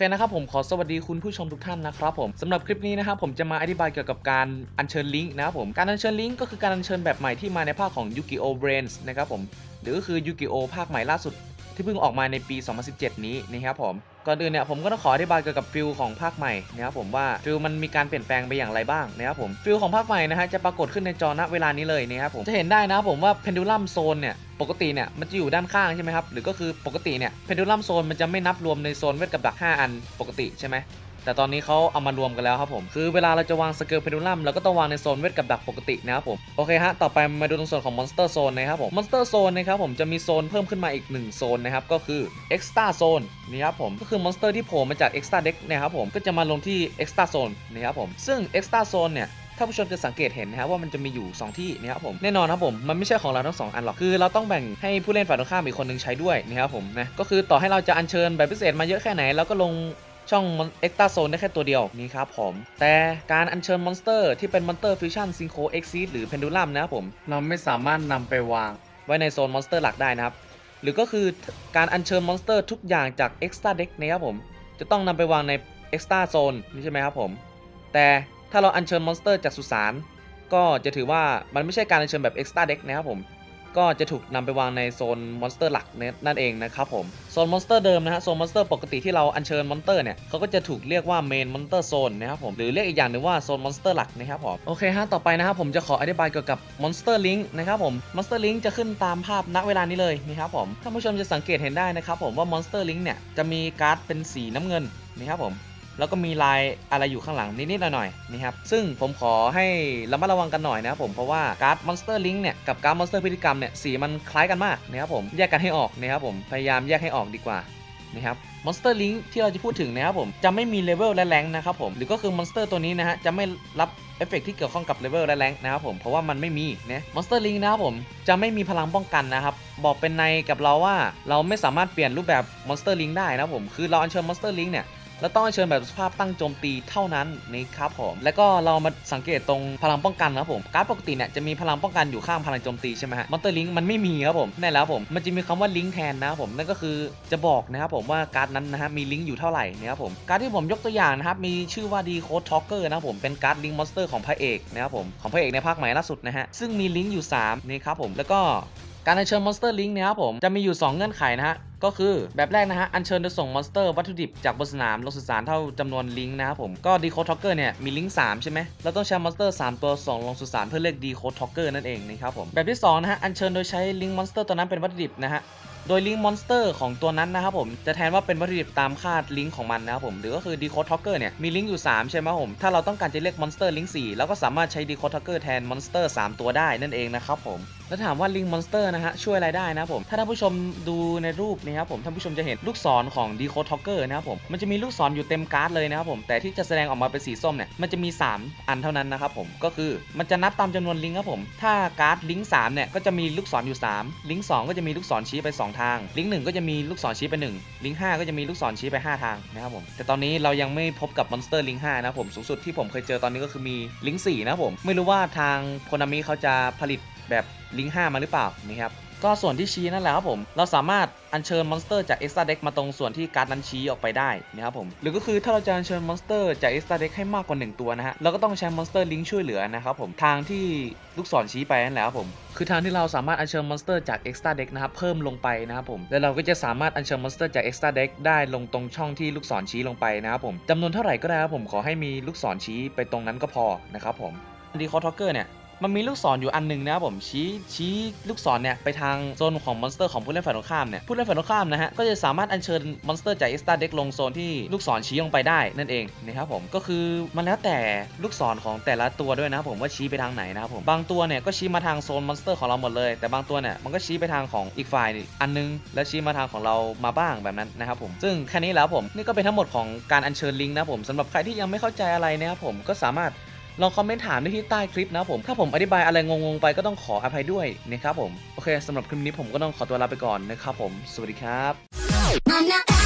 คนะครับผมขอสวัสดีคุณผู้ชมทุกท่านนะครับผมสำหรับคลิปนี้นะครับผมจะมาอธิบายเกี่ยวกับการอัญเชิญลิงก์นะครับผมการอัญเชิญลิงก์ก็คือการอัญเชิญแบบใหม่ที่มาในภาคของ Yu-Gi-Oh! Brains นะครับผมหรือก็คือ Yu-Gi-Oh! ภาคใหม่ล่าสุด ที่เพิ่งออกมาในปี 2017 นี้นะครับผมก่อนอื่นเนี่ยผมก็ต้องขออธิบายเกี่ยวกับฟิลของภาคใหม่นะครับผมว่าฟิลมันมีการเปลี่ยนแปลงไปอย่างไรบ้างนะครับผมฟิลของภาคใหม่นะฮะจะปรากฏขึ้นในจอณเวลานี้เลยนะครับผมจะเห็นได้นะครับผมว่าเพนดูลัมโซนเนี่ยปกติเนี่ยมันจะอยู่ด้านข้างใช่ไหมครับหรือก็คือปกติเนี่ยเพนดูลัมโซนมันจะไม่นับรวมในโซนเวทกับดัก 5 อันปกติใช่ไหม แต่ตอนนี้เขาเอามารวมกันแล้วครับผมคือเวลาเราจะวางสเกลเพนดูลัมเราก็ต้องวางในโซนเวทกับดักปกตินะครับผมโอเคฮะต่อไปมาดูตรงส่วนของมอนสเตอร์โซนนะครับผมมอนสเตอร์โซนนะครับผมจะมีโซนเพิ่มขึ้นมาอีก 1 โซนนะครับก็คือ Extra Zone นี่ครับผมก็คือมอนสเตอร์ที่โผล่มาจาก Extra Deck นะครับผมก็จะมาลงที่ Extra Zone นะครับผมซึ่ง Extra Zone เนี่ยถ้าผู้ชมจะสังเกตเห็นนะครับว่ามันจะมีอยู่ 2 ที่นะครับผมแน่นอนครับผมมันไม่ใช่ของเราทั้งสองอันหรอกคือเราต้องแบ่งให้ผู้เล่นฝ่ายตรงข้ามอีกคนนึงใช้ด้วยนะครับผมนะก็คือต่อให้เราจะอัญเชิญแบบพิเศษมาเยอะแค่ไหนเราก็ลง ช่องเอ็กซ์ตาโซนได้แค่ตัวเดียวนี่ครับผม แต่การอัญเชิญมอนสเตอร์ที่เป็นมอนสเตอร์ฟิวชั่นซิงโคเอ็กซีหรือเพนดูลัมนะครับผมเราไม่สามารถนำไปวาง ไว้ในโซนมอนสเตอร์หลักได้นะครับ หรือก็คือการอัญเชิญมอนสเตอร์ทุกอย่างจาก Extra Deck นะครับผม จะต้องนำไปวางใน Extra Zone นี่ใช่ไหมครับผม แต่ถ้าเราอัญเชิญมอนสเตอร์จากสุสานก็จะถือว่ามันไม่ใช่การอัญเชิญแบบ Extra Deck นะครับผม ก็จะถูกนำไปวางในโซนมอนสเตอร์หลักนั่นเองนะครับผมโซนมอนสเตอร์เดิมนะฮะโซนมอนสเตอร์ปกติที่เราอัญเชิญมอนสเตอร์เนี่ยเขาก็จะถูกเรียกว่าเมนมอนสเตอร์โซนนะครับผมหรือเรียกอีกอย่างหนึ่งว่าโซนมอนสเตอร์หลักนะครับผมโอเคฮะต่อไปนะครับผมจะขออธิบายเกี่ยวกับมอนสเตอร์ลิงนะครับผมมอนสเตอร์ลิงจะขึ้นตามภาพณเวลานี้เลยนะครับผมท่านผู้ชมจะสังเกตเห็นได้นะครับผมว่ามอนสเตอร์ลิงเนี่ยจะมีการ์ดเป็นสีน้ำเงินนะครับผม แล้วก็มีลายอะไรอยู่ข้างหลังนิดๆหน่อยๆนะครับซึ่งผมขอให้ระมัดระวังกันหน่อยนะครับผมเพราะว่าการ์ดมอนสเตอร์ลิงเนี่ยกับการ์ดมอนสเตอร์พฤติกรรมเนี่ยสีมันคล้ายกันมากนะครับผมแยกกันให้ออกนะครับผมพยายามแยกให้ออกดีกว่านะครับมอนสเตอร์ลิงที่เราจะพูดถึงนะครับผมจะไม่มีเลเวลและแรงนะครับผมหรือก็คือมอนสเตอร์ตัวนี้นะฮะจะไม่รับเอฟเฟกต์ที่เกี่ยวข้องกับเลเวลและแรงนะครับผมเพราะว่ามันไม่มีนะมอนสเตอร์ลิงนะครับผมจะไม่มีพลังป้องกันนะครับบอกเป็นในกับเราว่าเราไม่สามารถเปลี่ยนรูปแบบมอนสเตอร์ลิงได้นะครับผมคือเราอัญเชิญมอนสเตอร์ลิงเนี่ย แล้วต้องเชิญแบบสภาพตั้งโจมตีเท่านั้นนะครับผม แล้วก็เรามาสังเกตตรงพลังป้องกันนะครับผม การ์ดปกติเนี่ยจะมีพลังป้องกันอยู่ข้างพลังโจมตีใช่ไหมฮะ มอนเตอร์ลิงมันไม่มีครับผมแน่แล้วผม มันจะมีคำว่าลิงก์แทนนะครับผม นั่นก็คือจะบอกนะครับผมว่าการ์ดนั้นนะฮะมีลิงก์อยู่เท่าไหร่นะครับผม การ์ดที่ผมยกตัวอย่างนะครับมีชื่อว่าดีโคดท็อกเกอร์นะครับผม เป็นการ์ดลิงก์มอนสเตอร์ของพระเอกนะครับผม ของพระเอกในภาคใหม่ล่าสุดนะฮะ ซึ่งมีลิงก์อยู่3นี่ครับผม แล้วก็การเชิญมอนสเตอร์ลิงก์นี่ยครับผมจะมีอยู่ 2 เงื่อนไขนะฮะ ก็คือแบบแรกนะฮะ อัญเชิญโดยส่งมอนสเตอร์วัตถุดิบจากบนสนามลงสู่สารเท่าจำนวนลิงก์นะครับผม ก็ดีโคท็อกเกอร์เนี่ย มีลิงก์3ใช่ไหมเราต้องใช้มอนสเตอร์ 3 ตัวส่งลงสู่สารเพื่อเรียกดีโคท็อกเกอร์นั่นเองนะครับผม แบบที่ 2 นะฮะ อัญเชิญโดยใช้ลิงก์มอนสเตอร์ตัวนั้นเป็นวัตถุดิบนะฮะโดยลิงก์มอนสเตอร์ของตัวนั้นนะครับผมจะแทนว่าเป็นวัตถุดิบตามคาดลิงก์ของมันนะครับผมหรือก็คือดีโคท็อกเกอร์เนี่ยมีลิงก์อยู่ 3 ใช่ไหมผม ถ้าเราต้องการจะเรียกมอนสเตอร์ลิงก์4แล้วก็สามารถใช้ดีโคท็อกเกอร์แทนมอนสเตอร์3ตัวได้นั่นเองนะครับผม แล้วถามว่าลิงมอนสเตอร์นะฮะช่วยอะไรได้นะผม ถ้าท่านผู้ชมดูในรูปนี้ครับผมท่านผู้ชมจะเห็นลูกศรของ d e c o d Talker นะครับผมมันจะมีลูกศรอยู่เต็มการ์ดเลยนะครับผมแต่ที่จะแสดงออกมาเป็นสีส้มเนี่ยมันจะมี 3 อันเท่านั้นนะครับผมก็คือมันจะนับตามจำนวนลิงครับผมถ้าการ์ดลิงก์3เนี่ยก็จะมีลูกศรอยู่ 3 ลิงก์2ก็จะมีลูกศรชี้ไป 2 ทาง ลิงก์1ก็จะมีลูกศรชี้ไป 1 ลิงก์5ก็จะมีลูกศรชี้ไป 5 ทางนะครับผมแต่ตอนนี้เรายังไม่พบกับมอนสเตอร์ลิงก์5นะผมสูงสุดที่ผมเคยเจอตอนนี้ก็คือมีลิง4นะผมไม่รู้ว่าทางโคนามิเขาจะผลิต แบบลิงก์5มาหรือเปล่านะครับก็ส่วนที่ชี้นั่นแหละครับผม เราสามารถอัญเชิญมอนสเตอร์จาก Extra Deck มาตรงส่วนที่การ์ดนั้นชี้ออกไปได้นะครับผม หรือก็คือถ้าเราจะอัญเชิญมอนสเตอร์จาก Extra Deck ให้มากกว่า 1 ตัวนะฮะ เราก็ต้องใช้มอนสเตอร์ลิงช่วยเหลือนะครับผม ทางที่ลูกศรชี้ไปนั่นแหละครับผม คือทางที่เราสามารถอัญเชิญมอนสเตอร์จาก Extra Deck นะครับเพิ่มลงไปนะครับผม แล้วเราก็จะสามารถอัญเชิญมอนสเตอร์จาก Extra Deck ได้ลงตรงช่องที่ลูกศรชี้ลงไปนะครับผมจำนวนเท่าไหร่ก็ได้ครับผม ขอให้มีลูกศรชี้ไปตรงนั้นก็พอนะครับผมดีคอทอกเกอร์เนี่ย มันมีลูกศรอยู่อันหนึงนะครับผมชี้ชี้ลูกศรเนี่ยไปทางโซนของมอนสเตอร์ของผู้เล่นฝ่ายตรงข้ามเนี่ยผู้เล่นฝ่ายตรงข้ามนะฮะก็จะสามารถอัญเชิญมอนสเตอร์จากเอ็กซ์ตาเด็กลงโซนที่ลูกศรชี้ลงไปได้นั่นเองนะครับผมก็คือมันแล้วแต่ลูกศรของแต่ละตัวด้วยนะผมว่าชี้ไปทางไหนนะครับผมบางตัวเนี่ยก็ชี้มาทางโซนมอนสเตอร์ของเราหมดเลย แต่บางตัวเนี่ยมันก็ชี้ไปทางของอีกฝ่ายอันนึง แล้วชี้มาทางของเรามาบ้างแบบนั้นนะครับผมซึ่งแค่นี้แล้วผมนี่ก็เป็นทั้งหมดของการอัญเชิญลิงก์นะผมสำหรับใครที่ยังไม่เข้าใจอะไรนะครับผมก็สามารถ ลองคอมเมนต์ถามได้ที่ใต้คลิปนะผม ถ้าผมอธิบายอะไรงงๆไปก็ต้องขออภัยด้วยนะครับผม โอเคสำหรับคลิปนี้ผมก็ต้องขอตัวลาไปก่อนนะครับผม สวัสดีครับ